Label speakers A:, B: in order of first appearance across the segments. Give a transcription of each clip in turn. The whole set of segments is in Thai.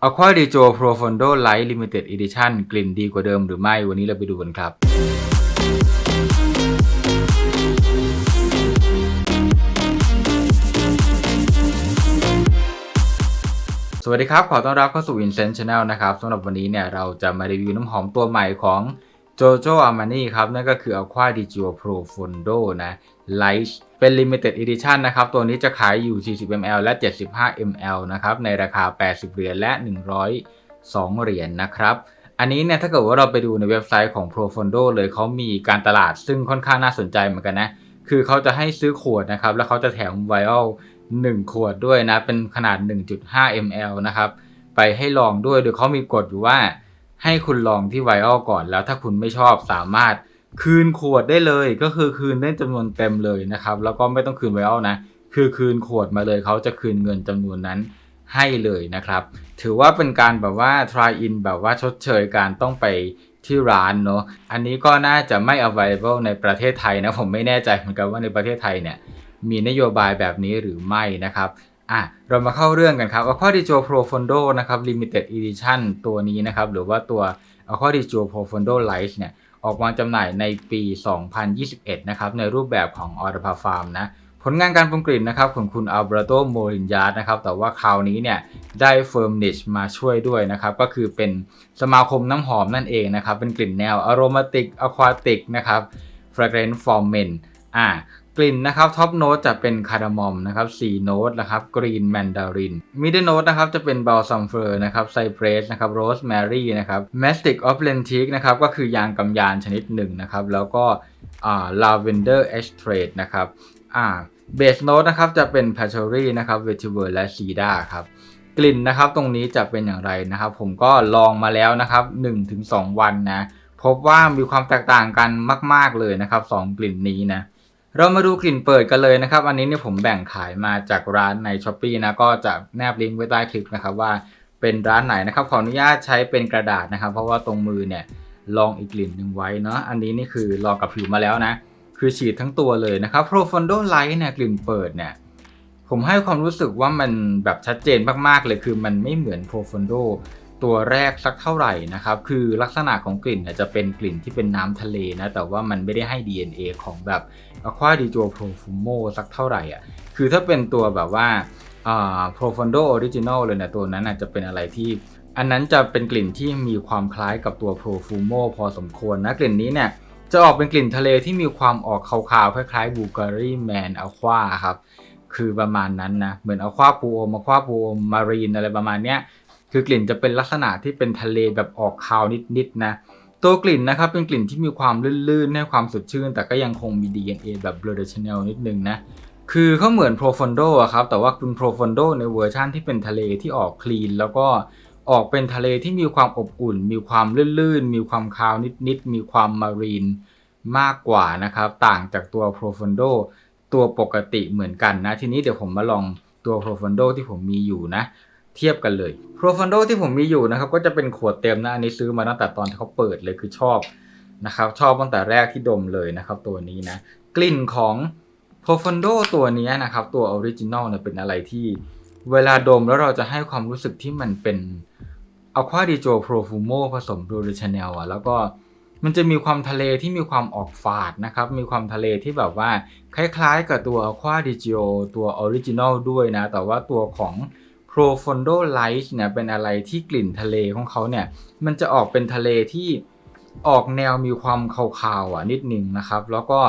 A: Aqua di Gio Profondo Light Limited Edition กลิ่นดีกว่าเดิมหรือไม่ วันนี้เราไปดูกันครับ สวัสดีครับ ขอต้อนรับเข้าสู่ Incent Channel นะครับสำหรับวันนี้เนี่ยเราจะมารีวิวน้ำหอมตัวใหม่ของ Jojo Armani ครับ นั่นก็คือ Aqua di Gio Profondo นะ Light เป็น Limited Edition นะครับ ตัวนี้จะขายอยู่ 40 ml และ 75 ml นะครับ ในราคา 80 เหรียญและ 102 เหรียญนะครับ อันนี้เนี่ยถ้าเกิดว่าเราไปดูในเว็บไซต์ของ Profondo เลยเขามีการตลาดซึ่งค่อนข้างน่าสนใจเหมือนกันนะ คือเขาจะให้ซื้อขวดนะครับ แล้วเขาจะแถมไวรัล1ขวดด้วยนะ เป็นขนาด 1.5 ml นะครับ ไปให้ลองด้วย โดยเขามีกฎอยู่ว่า ให้คุณลองที่ไวรัลก่อน แล้วถ้าคุณไม่ชอบสามารถ คืนขวดได้เลยก็คือคืนได้จำนวนเต็มเลยนะครับ แล้วก็ไม่ต้องคืนไวรัลนะ คือคืนขวดมาเลยเขาจะคืนเงินจำนวนนั้นให้เลยนะครับ ถือว่าเป็นการแบบว่า try in แบบว่าชดเชยการต้องไปที่ร้านเนอะอันนี้ก็น่าจะไม่ available ในประเทศไทยนะ ผมไม่แน่ใจเหมือนกันว่าในประเทศไทยเนี่ย มีนโยบายแบบนี้หรือไม่นะครับอะเรามาเข้าเรื่องกันครับ Aqua di Gio Profondo นะครับ Limited Edition ตัวนี้นะครับ หรือว่าตัว Aqua di Gio Profondo Light เนี่ย ออกวางจำหน่ายในปี 2021 นะครับ ในรูปแบบของออร์พาฟาร์มนะ ผลงานการปรุงกลิ่นนะครับของคุณอัลเบรโตโมรินยาร์นะครับ แต่ว่าคราวนี้เนี่ยได้เฟิร์มนิชมาช่วยด้วยนะครับ ก็คือเป็นสมาคมน้ำหอมนั่นเองนะครับ เป็นกลิ่นแนวอโรมาติกอะควาติกนะครับ fragrance for men อ่า กลิ่นนะครับท็อปโน้ตจะเป็นคาร์ดามอมนะครับ4โน้ตนะครับกรีนแมนดารินมิดเดิลโน้ตนะครับจะเป็นบ a ลซัมเฟอร์นะครับไซเปรสนะครับโรสแมรี่นะครับแมสติกออฟเลนทิกนะครับก็คือยางกำยานชนิดหนึ่งนะครับแล้วก็อ่าลาเวนเดอร์เอ็กเทรดนะครับอ่าเบสโน้ตนะครับจะเป็น p a t c h o r y นะครับเวทิเวอร์และซีดาครับกลิ่นนะครับตรงนี้จะเป็นอย่างไรนะครับ ผมก็ลองมาแล้วนะครับ 1-2 วันนะพบว่ามีความแตกต่างกันมาก ๆเลยนะครับ 2 กลิ่นนี้นะ เรามาดูกลิ่นเปิดกันเลยนะครับ อันนี้เนี่ยผมแบ่งขายมาจากร้านใน s h อ p e e นะก็จะแนบลิงก์ไว้ใต้คลิปนะครับว่าเป็นร้านไหนนะครับขออนุญาตใช้เป็นกระดาษนะครับ เพราะว่าตรงมือเนี่ยลองอีกกลิ่นหนึ่งไว้เนาะอันนี้นี่คือลองกับผิวมาแล้วนะ คือฉีดทั้งตัวเลยนะครับ Profondo Light เนี่ยกลิ่นเปิดเนี่ยผมให้ความรู้สึกว่ามันแบบชัดเจนมากๆเลยคือมันไม่เหมือน Profondo ตัวแรกสักเท่าไหร่นะครับ คือลักษณะของกลิ่นจะเป็นกลิ่นที่เป็นน้ำทะเลนะ แต่ว่ามันไม่ได้ให้ DNA ของแบบ Aqua di Gio Profumo สักเท่าไหร่อะ คือถ้าเป็นตัวแบบว่าอ่า Profondo Original เลยนะตัวนั้นอาจจะเป็นอะไรที่อันนั้นจะเป็นกลิ่นที่มีความคล้ายกับตัว Profumo พอสมควรนะ กลิ่นนี้เนี่ยจะออกเป็นกลิ่นทะเลที่มีความออกคาวๆ คล้ายๆ Bulgari Man Aqua ครับ คือประมาณนั้นนะ เหมือนอควาปูโอมมาควาปูโอมมารีนอะไรประมาณเนี้ย คือกลิ่นจะเป็นลักษณะที่เป็นทะเลแบบออกคาวนิดๆนะตัวกลิ่นนะครับเป็นกลิ่นที่มีความลื่นๆให้ความสดชื่น แต่ก็ยังคงมี DNA แบบ Bleu de Chanel นิดนึงนะคือเขาเหมือน Profondo อะครับแต่ว่าคุณ Profondo ในเวอร์ชั่นที่เป็นทะเลที่ออกคลีน แล้วก็ออกเป็นทะเลที่มีความอบอุ่น มีความลื่นๆ มีความคาวนิดๆ มีความมารีนมากกว่านะครับ ต่างจากตัว Profondo ตัวปกติเหมือนกันนะ ทีนี้เดี๋ยวผมมาลองตัว Profondo ที่ผมมีอยู่นะ เทียบกันเลย Profondo ที่ผมมีอยู่นะครับก็จะเป็นขวดเต็มนะอันนี้ซื้อมาตั้งแต่ตอนที่เขาเปิดเลยคือชอบนะครับชอบตั้งแต่แรกที่ดมเลยนะครับตัวนี้นะกลิ่นของ Profondo ตัวนี้นะครับตัวออริจินอลเนี่ยเป็นอะไรที่เวลาดมแล้วเราจะให้ความรู้สึกที่มันเป็น Aqua di Gio Profumo ผสม Bleu de Chanel อะแล้วก็มันจะมีความทะเลที่มีความออกฝาดนะครับ มีความทะเลที่แบบว่า คล้ายๆกับตัว Aqua di Gio ตัว Original ด้วยนะ แต่ว่าตัวของ Profondo Light เนี่ยเป็นอะไรที่กลิ่นทะเลของเขาเนี่ย มันจะออกเป็นทะเลที่ออกแนวมีความคาวๆอะนิดนึงนะครับ แล้วก็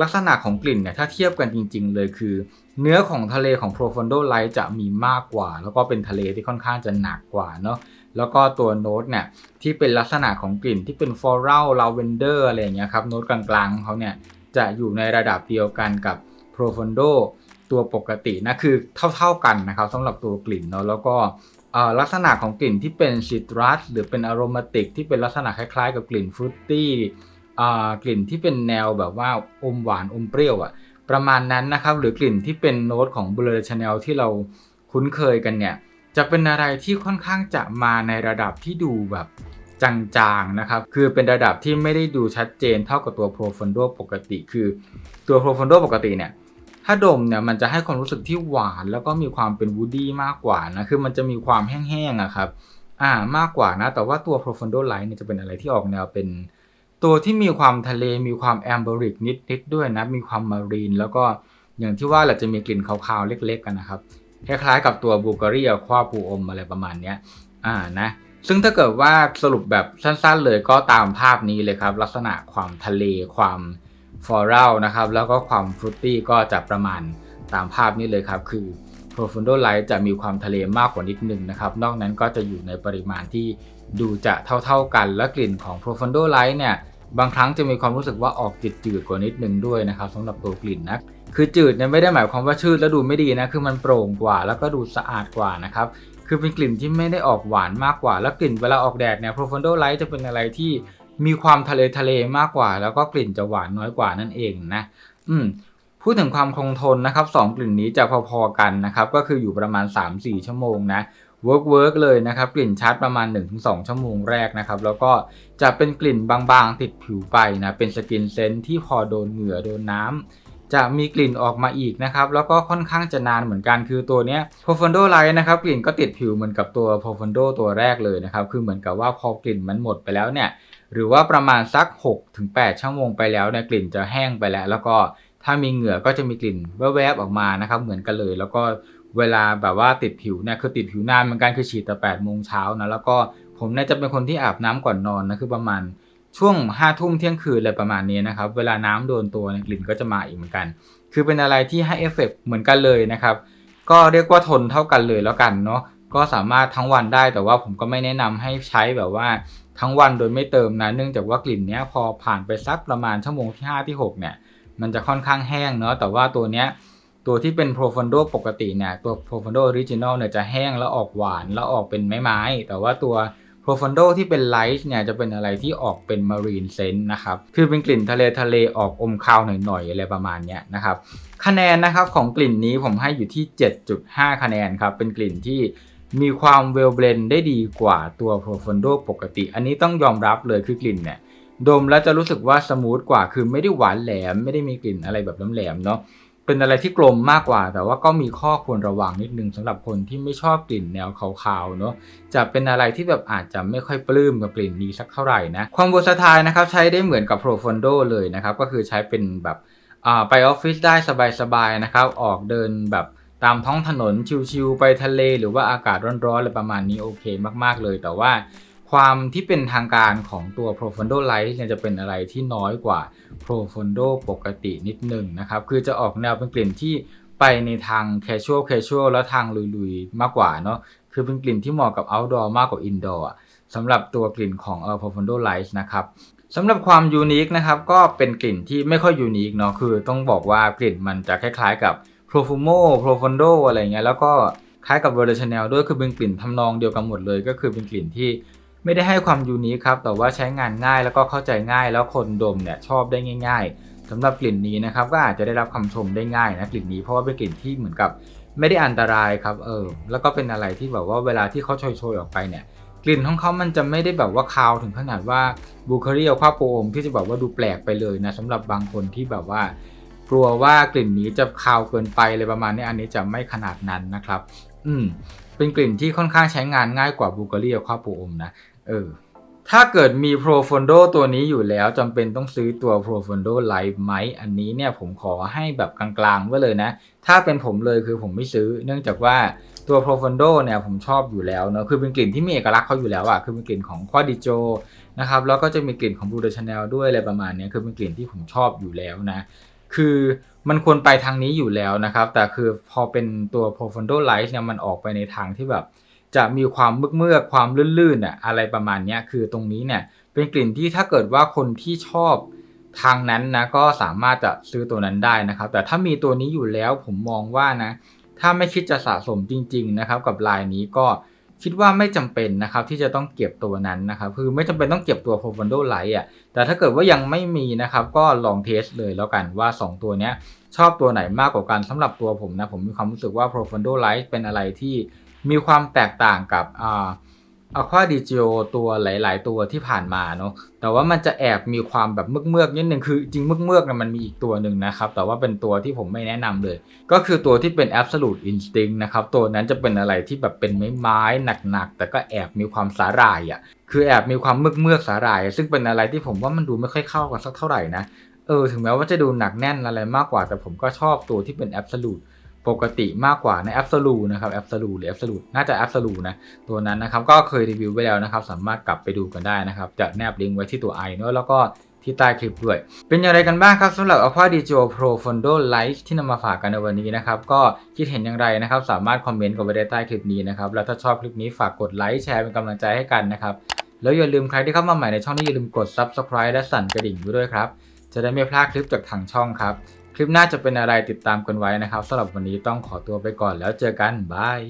A: ลักษณะของกลิ่นเนี่ยถ้าเทียบกันจริง ๆ เลยคือ เนื้อของทะเลของ Profondo Light จะมีมากกว่า แล้วก็เป็นทะเลที่ค่อนข้างจะหนักกว่าเนาะแล้วก็ตัวโน้ตเนี่ยที่เป็นลักษณะของกลิ่นที่เป็นฟลอรัลลาเวนเดอร์อะไรอย่างเงี้ยครับโน้ตกลางๆของเขาเนี่ยจะอยู่ในระดับเดียวกันกับ Profondo ตัวปกตินะคือเท่าๆกันนะครับสำหรับตัวกลิ่นเนาะแล้วก็ลักษณะของกลิ่นที่เป็นซิตรัสหรือเป็นอโรมาติกที่เป็นลักษณะคล้ายๆ กับกลิ่นฟรุตตี้กลิ่นที่เป็นแนวแบบว่าอมหวานอมเปรี้ยวอะประมาณนั้นนะครับหรือกลิ่นที่เป็นโน้ตของ Bleu de Chanel ที่เราคุ้นเคยกันเนี่ยจะเป็นอะไรที่ค่อนข้างจะมาในระดับที่ดูแบบจางๆนะครับคือเป็นระดับที่ไม่ได้ดูชัดเจนเท่ากับตัว Profondo ปกติ คือตัว Profondo ปกติเนี่ย ถ้าดมเนี่ยมันจะให้ความรู้สึกที่หวานแล้วก็มีความเป็นวูดดี้มากกว่านะคือมันจะมีความแห้งๆอะครับอ่ามากกว่านะแต่ว่าตัว Profundo Light เนี่ยจะเป็นอะไรที่ออกแนวเป็น ตัวที่มีความทะเลมีความแอมเบอริกนิดๆด้วยนะมีความมารีน แล้วก็อย่างที่ว่าแหละจะมีกลิ่นคาวๆเล็กๆกันนะครับคล้ายๆกับตัวบูการีอะควาปูอมอะไรประมาณเนี้ยอ่านะซึ่งถ้าเกิดว่าสรุปแบบสั้นๆเลยก็ตามภาพนี้เลยครับ ลักษณะความทะเลความ ฟลอรัลนะครับแล้วก็ความฟรุตตี้ก็จะประมาณตามภาพนี้เลยครับ คือ Profundo Light จะมีความทะเลมากกว่านิดนึงนะครับ นอกนั้นก็จะอยู่ในปริมาณที่ดูจะเท่าๆกัน และกลิ่นของ Profundo Light เนี่ยบางครั้งจะมีความรู้สึกว่าออกจืดๆกว่านิดนึงด้วยนะครับสำหรับตัวกลิ่นนะคือจืดเนี่ยไม่ได้หมายความว่าชืดแล้วดูไม่ดีนะคือมันโปร่งกว่า แล้วก็ดูสะอาดกว่านะครับคือเป็นกลิ่นที่ไม่ได้ออกหวานมากกว่า แล้วกลิ่นเวลาออกแดดเนี่ย Profundo Light จะเป็นอะไรที่ มีความทะเลทะเลมากกว่า แล้วก็กลิ่นจะหวานน้อยกว่านั่นเองนะ อืมพูดถึงความคงทนนะครับสองกลิ่นนี้จะพอๆกันนะครับก็คืออยู่ประมาณ 3-4 ชั่วโมงนะเวิร์กเวิร์กเลยนะครับกลิ่นชัดประมาณ 1-2 ชั่วโมงแรกนะครับแล้วก็จะเป็นกลิ่นบางๆ ติดผิวไปนะเป็นสกินเซนที่พอโดนเหงื่อโดนน้ำ จะมีกลิ่นออกมาอีกนะครับ แล้วก็ค่อนข้างจะนานเหมือนกันคือตัวเนี้ย Profundo Light นะครับ กลิ่นก็ติดผิวเหมือนกับตัว Profundo ตัวแรกเลยนะครับ คือเหมือนกับว่าพอกลิ่นมันหมดไปแล้วเนี่ย หรือว่าประมาณสัก 6-8 ชั่วโมงไปแล้วเนี่ยกลิ่นจะแห้งไปแล้ว แล้วก็ถ้ามีเหงื่อก็จะมีกลิ่นแวบๆออกมานะครับ เหมือนกันเลย แล้วก็เวลาแบบว่าติดผิวเนี่ยคือติดผิวนานเหมือนกันคือฉีดแต่8โมงเช้านะแล้วก็ผมเนี่ยจะเป็นคนที่อาบน้ำก่อนนอนนะคือประมาณ ช่วง5ทุ่มเที่ยงคืนอะไรประมาณนี้นะครับ เวลาน้ำโดนตัวกลิ่นก็จะมาอีกเหมือนกัน คือเป็นอะไรที่ให้เอฟเฟกต์เหมือนกันเลยนะครับ ก็เรียกว่าทนเท่ากันเลยแล้วกันเนาะก็สามารถทั้งวันได้แต่ว่าผมก็ไม่แนะนำให้ใช้แบบว่าทั้งวันโดยไม่เติมนะ เนื่องจากว่ากลิ่นเนี้ยพอผ่านไปสักประมาณชั่วโมงที่5ที่6เนี่ยมันจะค่อนข้างแห้งเนาะแต่ว่าตัวเนี้ยตัวที่เป็น Profundo ปกติเนี่ยตัว Profundo Original เนี่ยจะแห้งแล้วออกหวานแล้วออกเป็นไม้ๆแต่ว่าตัว Profundo ที่เป็น Light เนี่ยจะเป็นอะไรที่ออกเป็น Marine Scent นะครับ คือเป็นกลิ่นทะเลทะเลออกอมคาวหน่อยๆอะไรประมาณเนี้ยนะครับ คะแนนนะครับของกลิ่นนี้ผมให้อยู่ที่ 7.5 คะแนนครับ เป็นกลิ่นที่มีความ well blend ได้ดีกว่าตัว Profundo ปกติ อันนี้ต้องยอมรับเลยคือกลิ่นเนี่ยดมแล้วจะรู้สึกว่าสมูทกว่า คือไม่ได้หวานแหลม ไม่ได้มีกลิ่นอะไรแบบแหลมๆเนาะ เป็นอะไรที่กลมมากกว่า แต่ว่าก็มีข้อควรระวังนิดนึงสำหรับคนที่ไม่ชอบกลิ่นแนวขาวๆเนาะจะเป็นอะไรที่แบบอาจจะไม่ค่อยปลื้มกับกลิ่นนี้สักเท่าไหร่นะความเวอร์สไทล์นะครับใช้ได้เหมือนกับ Profundo เลยนะครับก็คือใช้เป็นแบบอ่าไปออฟฟิศได้สบายๆนะครับออกเดินแบบตามท้องถนนชิวๆไปทะเล หรือว่าอากาศร้อนๆอะไรประมาณนี้โอเคมากๆเลย แต่ว่า ความที่เป็นทางการของตัว Profundo Light เนี่ยจะเป็นอะไรที่น้อยกว่า Profundo ปกตินิดหนึ่งนะครับ คือจะออกแนวเป็นกลิ่นที่ไปในทาง casual casual แล้วทางลุยๆ มากกว่าเนาะ คือเป็นกลิ่นที่เหมาะกับ outdoor มากกว่า indoor สำหรับตัวกลิ่นของ Profundo Light นะครับสำหรับความยูนิคนะครับก็เป็นกลิ่นที่ไม่ค่อยยูนิคเนาะคือต้องบอกว่ากลิ่นมันจะคล้ายๆกับ Profumo Profundo อะไรเงี้ยแล้วก็คล้ายกับ v e r d Chanel ด้วยคือเป็นกลิ่นทำนองเดียวกันหมดเลย ก็คือเป็นกลิ่นที่ ไม่ได้ให้ความยูนิคครับแต่ว่าใช้งานง่ายแล้วก็เข้าใจง่ายแล้วคนดมเนี่ยชอบได้ง่าย ๆสำหรับกลิ่นนี้นะครับก็อาจจะได้รับคำชมได้ง่ายนะกลิ่นนี้เพราะว่าเป็นกลิ่นที่เหมือนกับไม่ได้อันตรายครับเออแล้วก็เป็นอะไรที่แบบว่าเวลาที่เขาโชยๆออกไปเนี่ยกลิ่นของเขามันจะไม่ได้แบบว่าคาวถึงขนาดว่าบูคารีเอาข้าวโปมที่จะแบบว่าดูแปลกไปเลยนะสำหรับบางคนที่แบบว่า กลัวว่ากลิ่นนี้จะคาวเกินไปเลยประมาณนี้อันนี้จะไม่ขนาดนั้นนะครับ อืมเป็นกลิ่นที่ค่อนข้างใช้งานง่ายกว่าบูการีเอาข้าวโปมนะ เออ ถ้าเกิดมี Profundo ตัวนี้อยู่แล้วจำเป็นต้องซื้อตัว Profundo Light ไหม อันนี้เนี่ยผมขอให้แบบกลางๆไว้เลยนะ ถ้าเป็นผมเลยคือผมไม่ซื้อ เนื่องจากว่าตัว Profundo เนี่ยผมชอบอยู่แล้วเนาะ คือเป็นกลิ่นที่มีเอกลักษณ์เขาอยู่แล้วอะคือเป็นกลิ่นของ Quad di Jo นะครับ แล้วก็จะมีกลิ่นของ Blue de Chanel ด้วยอะไรประมาณนี้คือเป็นกลิ่นที่ผมชอบอยู่แล้วนะ คือมันควรไปทางนี้อยู่แล้วนะครับ แต่คือพอเป็นตัว Profundo Light เนี่ยมันออกไปในทางที่แบบ จะมีความมือกเมือกๆความลื่นๆอะอะไรประมาณนี้คือตรงนี้เนี่ยเป็นกลิ่นที่ถ้าเกิดว่าคนที่ชอบทางนั้นนะก็สามารถจะซื้อตัวนั้นได้นะครับ แต่ถ้ามีตัวนี้อยู่แล้วผมมองว่านะ ถ้าไม่คิดจะสะสมจริง ๆนะครับ กับลายนี้ก็คิดว่าไม่จำเป็นนะครับที่จะต้องเก็บตัวนั้นนะครับ คือไม่จำเป็นต้องเก็บตัว Profundo Light อะแต่ถ้าเกิดว่ายังไม่มีนะครับ ก็ลองเทสเลยแล้วกันว่า 2 ตัวเนี้ย ชอบตัวไหนมากกว่ากันสำหรับตัวผมนะผมมีความรู้สึกว่า Profundo Light เป็นอะไรที่มีความแตกต่างกับอ่า Aqua d i g i o ตัวหลาย ๆ ตัวที่ผ่านมาเนาะแต่ว่ามันจะแอบมีความแบบเมือกๆนิดนึงคือจริงเมือกๆนะมันมีอีกตัวหนึ่งนะครับ แต่ว่าเป็นตัวที่ผมไม่แนะนำเลย ก็คือตัวที่เป็น Absolute Instinct นะครับตัวนั้นจะเป็นอะไรที่แบบเป็นไม้ๆหนัก ๆ แต่ก็แอบมีความสาหร่ายอะ่ะคือแอบมีความเมือกๆสาหร่าย ซึ่งเป็นอะไรที่ผมว่ามันดูไม่ค่อยเข้ากันสักเท่าไหร่นะ เออถึงแม้ว่าจะดูหนักแน่นอะไรมากกว่า แต่ผมก็ชอบตัวที่เป็น Absolute ปกติมากกว่าใน Absolute นะครับ Absolute หรือ Absolute น่าจะ Absolute นะตัวนั้นนะครับก็เคยรีวิวไว้แล้วนะครับ สามารถกลับไปดูกันได้นะครับ จะแนบลิงก์ไว้ที่ตัว i เนอะแล้วก็ที่ใต้คลิปด้วย เป็นอย่างไรกันบ้างครับสำหรับ Aqua d i g i o Pro Fondo Lite ที่นำมาฝากกันในวันนี้นะครับ ก็คิดเห็นอย่างไรนะครับ สามารถคอมเมนต์กันไว้ได้ใต้คลิปนี้นะครับ แล้วถ้าชอบคลิปนี้ฝากกดไลค์แชร์เป็นกำลังใจให้กันนะครับ แล้วอย่าลืมใครที่เข้ามาใหม่ในช่องนี้อย่าลืมกด Subscribe และสั่นกระดิ่งไว้ด้วยครับ จะได้ไม่พลาดคลิปจากทางช่องครับ คลิปหน้าจะเป็นอะไรติดตามกันไว้นะครับสำหรับวันนี้ต้องขอตัวไปก่อนแล้วเจอกันบาย